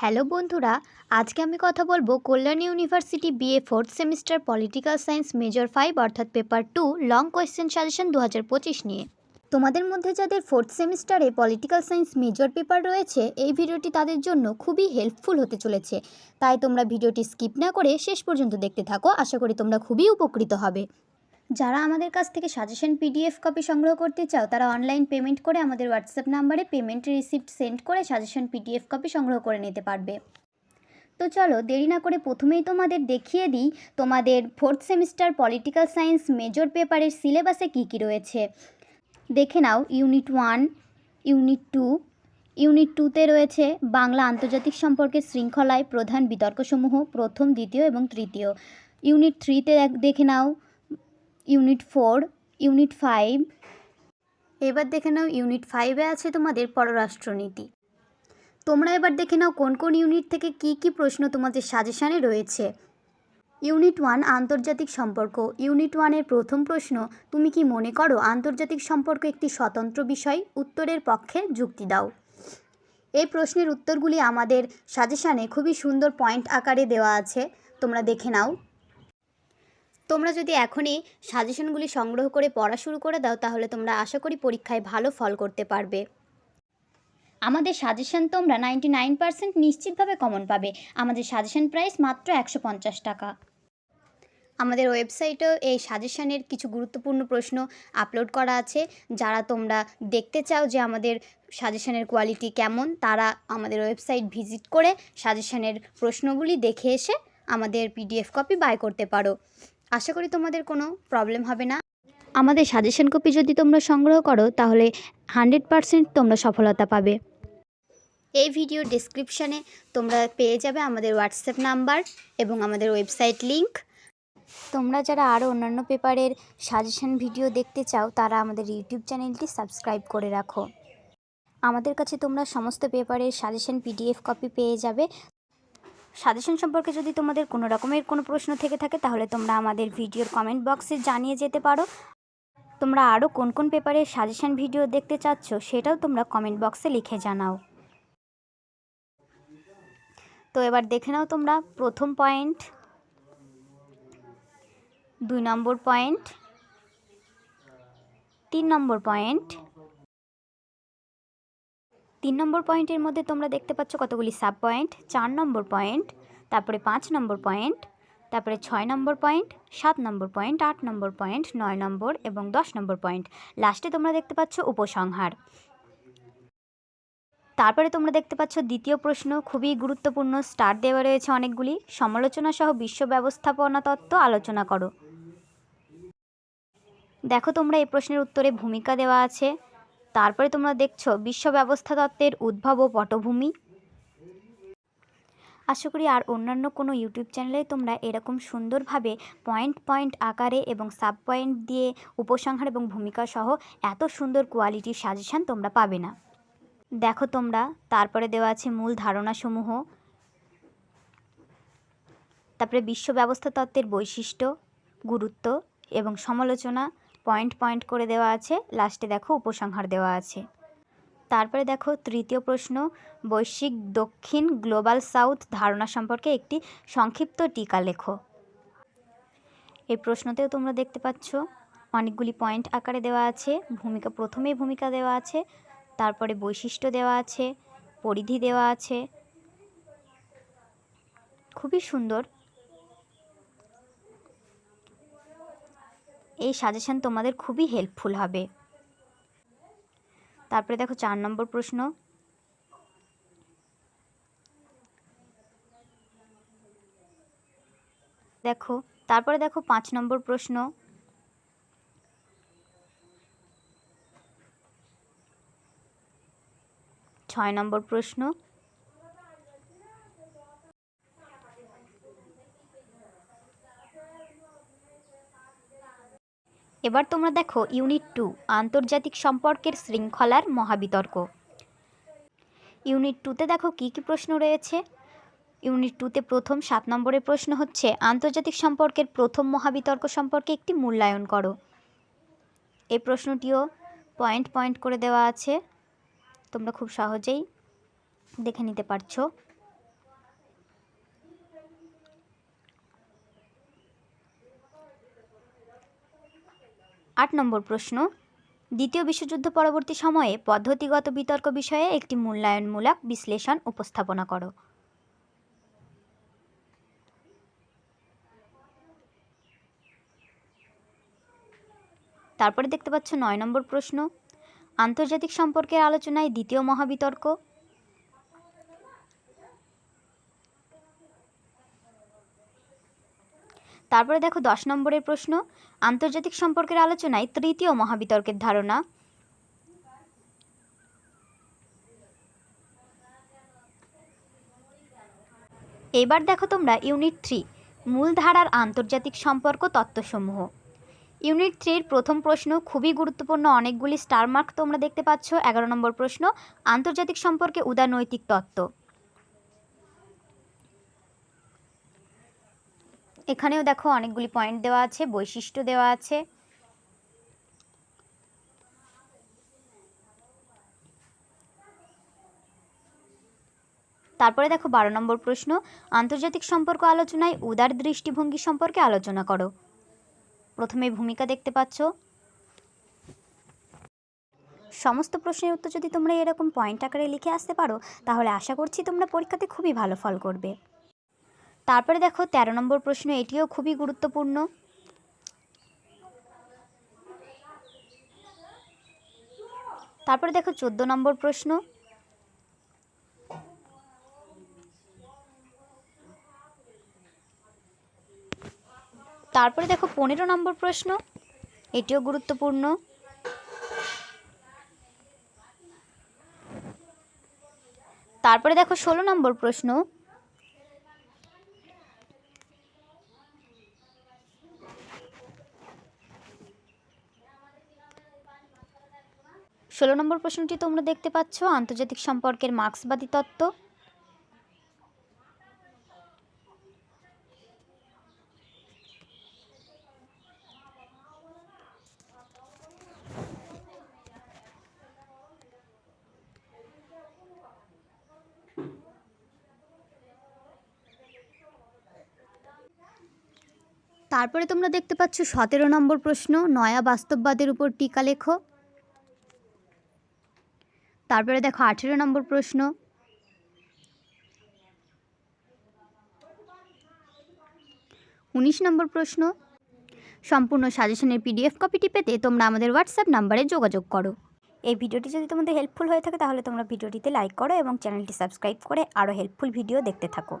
Hello বন্ধুরা, আজকে আমি কথা বলব Kalyan university BA fourth semester political science major five অর্থাৎ paper two, long question suggestion দু হাজার পঁচিশ নিয়ে। তোমাদের মধ্যে যাদের ফোর্থ সেমিস্টারে পলিটিক্যাল সায়েন্স মেজর পেপার রয়েছে, এই ভিডিওটি তাদের জন্য খুবই হেল্পফুল হতে চলেছে। তাই তোমরা ভিডিওটি স্কিপ না করে শেষ পর্যন্ত দেখতে থাকো, আশা করি তোমরা খুবই উপকৃত হবে। যারা আমাদের কাছ থেকে সাজেশন পিডিএফ কপি সংগ্রহ করতে চাও, তারা অনলাইন পেমেন্ট করে আমাদের হোয়াটসঅ্যাপ নাম্বারে পেমেন্ট রিসিপ্ট সেন্ড করে সাজেশন পিডিএফ কপি সংগ্রহ করে নিতে পারবে। তো চলো, দেরি না করে প্রথমেই তোমাদের দেখিয়ে দিই, তোমাদের fourth semester political science major পেপারের সিলেবাসে কী কী রয়েছে। দেখে নাও unit one unit two unit টুতে রয়েছে বাংলা আন্তর্জাতিক সম্পর্কের শৃঙ্খলায় প্রধান বিতর্কসমূহ, প্রথম, দ্বিতীয় এবং তৃতীয়। ইউনিট থ্রিতে দেখে নাও ইউনিট ফোর, ইউনিট ফাইভ। এবার দেখে নাও ইউনিট ফাইভে আছে তোমাদের পররাষ্ট্রনীতি। তোমরা এবার দেখে নাও কোন কোন ইউনিট থেকে কি কি প্রশ্ন তোমাদের সাজেশানে রয়েছে। ইউনিট ওয়ান, আন্তর্জাতিক সম্পর্ক। ইউনিট ওয়ানের প্রথম প্রশ্ন, তুমি কি মনে করো আন্তর্জাতিক সম্পর্ক একটি স্বতন্ত্র বিষয়? উত্তরের পক্ষে যুক্তি দাও। এই প্রশ্নের উত্তরগুলি আমাদের সাজেশানে খুবই সুন্দর পয়েন্ট আকারে দেওয়া আছে। তোমরা দেখে নাও। তোমরা যদি এখনই সাজেশনগুলি সংগ্রহ করে পড়া শুরু করে দাও, তাহলে তোমরা আশা করি পরীক্ষায় ভালো ফল করতে পারবে। আমাদের সাজেশন তোমরা নাইনটি নাইন পার্সেন্ট নিশ্চিতভাবে কমন পাবে। আমাদের সাজেশন প্রাইস মাত্র একশো পঞ্চাশ টাকা। আমাদের ওয়েবসাইটেও এই সাজেশনের কিছু গুরুত্বপূর্ণ প্রশ্ন আপলোড করা আছে। যারা তোমরা দেখতে চাও যে আমাদের সাজেশনের কোয়ালিটি কেমন, তারা আমাদের ওয়েবসাইট ভিজিট করে সাজেশনের প্রশ্নগুলি দেখে এসে আমাদের পিডিএফ কপি বাই করতে পারো। আশা করি তোমাদের কোনো প্রবলেম হবে না। আমাদের সাজেশন কপি যদি তোমরা সংগ্রহ করো, তাহলে হান্ড্রেড পারসেন্ট তোমরা সফলতা পাবে। এই ভিডিও ডিসক্রিপশানে তোমরা পেয়ে যাবে আমাদের হোয়াটসঅ্যাপ নাম্বার এবং আমাদের ওয়েবসাইট লিংক তোমরা যারা আরও অন্যান্য পেপারের সাজেশন ভিডিও দেখতে চাও, তারা আমাদের ইউটিউব চ্যানেলটি সাবস্ক্রাইব করে রাখো। আমাদের কাছে তোমরা সমস্ত পেপারের সাজেশন পিডিএফ কপি পেয়ে যাবে। সাজেশন সম্পর্কে যদি তোমাদের কোনো রকমের কোনো প্রশ্ন থেকে থাকে, তাহলে তোমরা আমাদের ভিডিওর কমেন্ট বক্সে জানিয়ে যেতে পারো। তোমরা আরও কোন কোন পেপারের সাজেশন ভিডিও দেখতে চাচ্ছ, সেটাও তোমরা কমেন্ট বক্সে লিখে জানাও। তো এবার দেখে নাও তোমরা প্রথম পয়েন্ট দুই নম্বর পয়েন্ট তিন নম্বর পয়েন্ট তিন নম্বর পয়েন্টের মধ্যে তোমরা দেখতে পাচ্ছ কতগুলি সাব পয়েন্ট, চার নম্বর পয়েন্ট, তারপরে পাঁচ নম্বর পয়েন্ট, তারপরে ছয় নম্বর পয়েন্ট, সাত নম্বর পয়েন্ট, আট নম্বর পয়েন্ট, নয় নম্বর এবং দশ নম্বর পয়েন্ট। লাস্টে তোমরা দেখতে পাচ্ছ উপসংহার। তারপরে তোমরা দেখতে পাচ্ছ দ্বিতীয় প্রশ্ন, খুবই গুরুত্বপূর্ণ, স্টার দেওয়া রয়েছে অনেকগুলি। সমালোচনা সহ বিশ্ব ব্যবস্থাপনা তত্ত্ব আলোচনা করো। দেখো তোমরা এই প্রশ্নের উত্তরে ভূমিকা দেওয়া আছে। তারপরে তোমরা দেখছ বিশ্ব ব্যবস্থা তত্ত্বের উদ্ভব ও পটভূমি। আশা করি আর অন্যান্য কোনো ইউটিউব চ্যানেলে তোমরা এরকম সুন্দরভাবে পয়েন্ট পয়েন্ট আকারে এবং সাব পয়েন্ট দিয়ে উপসংহার এবং ভূমিকা সহ এত সুন্দর কোয়ালিটির সাজেশান তোমরা পাবে না। দেখো তোমরা, তারপরে দেওয়া আছে মূল ধারণাসমূহ। তারপরে বিশ্ব ব্যবস্থা তত্ত্বের বৈশিষ্ট্য, গুরুত্ব এবং সমালোচনা। পয়েন্ট পয়েন্ট করে দেওয়া আছে। লাস্টে দেখো উপসংহার দেওয়া আছে। তারপরে দেখো তৃতীয় প্রশ্ন, বৈশ্বিক দক্ষিণ গ্লোবাল সাউথ ধারণা সম্পর্কে একটি সংক্ষিপ্ত টিকা লেখো। এই প্রশ্নতেও তোমরা দেখতে পাচ্ছ, অনেকগুলি পয়েন্ট আকারে দেওয়া আছে, ভূমিকা প্রথমেই ভূমিকা দেওয়া আছে, তারপরে বৈশিষ্ট্য দেওয়া আছে, পরিধি দেওয়া আছে। খুবই সুন্দর। এই সাজেশান তোমাদের খুবই হেল্পফুল হবে। তারপরে দেখো চার নম্বর প্রশ্ন। দেখো, তারপরে দেখো পাঁচ নম্বর প্রশ্ন। ছয় নম্বর প্রশ্ন। এবার তোমরা দেখো ইউনিট টু, আন্তর্জাতিক সম্পর্কের শৃঙ্খলার মহাবিতর্ক। ইউনিট টুতে দেখো কী কী প্রশ্ন রয়েছে। ইউনিট টুতে প্রথম সাত নম্বরের প্রশ্ন হচ্ছে, আন্তর্জাতিক সম্পর্কের প্রথম মহাবিতর্ক সম্পর্কে একটি মূল্যায়ন করো। এই প্রশ্নটিও পয়েন্ট পয়েন্ট করে দেওয়া আছে। তোমরা খুব সহজেই দেখে নিতে পারছ। আট নম্বর প্রশ্ন, দ্বিতীয় বিশ্বযুদ্ধ পরবর্তী সময়ে পদ্ধতিগত বিতর্ক বিষয়ে একটি মূল্যায়নমূলক বিশ্লেষণ উপস্থাপনা করো। তারপরে দেখতে পাচ্ছ নয় নম্বর প্রশ্ন, আন্তর্জাতিক সম্পর্কের আলোচনায় দ্বিতীয় মহাবিতর্ক তারপরে দেখো দশ নম্বরের প্রশ্ন, আন্তর্জাতিক সম্পর্কের আলোচনায় তৃতীয় মহাবিতর্কের ধারণা। এবার দেখো তোমরা ইউনিট থ্রি, মূলধারার আন্তর্জাতিক সম্পর্ক তত্ত্বসমূহ। ইউনিট থ্রির প্রথম প্রশ্ন, খুবই গুরুত্বপূর্ণ, অনেকগুলি স্টার মার্ক তোমরা দেখতে পাচ্ছ। এগারো নম্বর প্রশ্ন, আন্তর্জাতিক সম্পর্কে উদারনৈতিক তত্ত্ব। এখানেও দেখো অনেকগুলি পয়েন্ট দেওয়া আছে, বৈশিষ্ট্য দেওয়া আছে। তারপরে দেখো বারো নম্বর প্রশ্ন, আন্তর্জাতিক সম্পর্ক আলোচনায় উদার দৃষ্টিভঙ্গি সম্পর্কে আলোচনা করো। প্রথমে ভূমিকা দেখতে পাচ্ছ। সমস্ত প্রশ্নের উত্তর যদি তোমরা এরকম পয়েন্ট আকারে লিখে আসতে পারো, তাহলে আশা করছি তোমরা পরীক্ষাতে খুবই ভালো ফল করবে। তারপরে দেখো তেরো নম্বর প্রশ্ন, এটিও খুবই গুরুত্বপূর্ণ। তারপরে দেখো চোদ্দ নম্বর প্রশ্ন। তারপরে দেখো পনেরো নম্বর প্রশ্ন, এটিও গুরুত্বপূর্ণ। তারপরে দেখো ষোলো নম্বর প্রশ্ন ষোলো নম্বর প্রশ্নটি তোমরা দেখতে পাচ্ছ, আন্তর্জাতিক সম্পর্কের মার্ক্সবাদী তত্ত্ব। তারপরে তোমরা দেখতে পাচ্ছ, সতেরো নম্বর প্রশ্ন, নয়া বাস্তববাদের উপর টিকা লেখো। তারপরে দেখো আঠেরো নম্বর প্রশ্ন। উনিশ নম্বর প্রশ্ন, সম্পূর্ণ সাজেশনের পিডিএফ কপিটি পেতে তোমরা আমাদের হোয়াটসঅ্যাপ নাম্বারে যোগাযোগ করো। এই ভিডিওটি যদি তোমাদের হেল্পফুল হয়ে থাকে তাহলে তোমরা ভিডিওটিতে লাইক করো এবং চ্যানেলটি সাবস্ক্রাইব করে আরও হেল্পফুল ভিডিও দেখতে থাকো।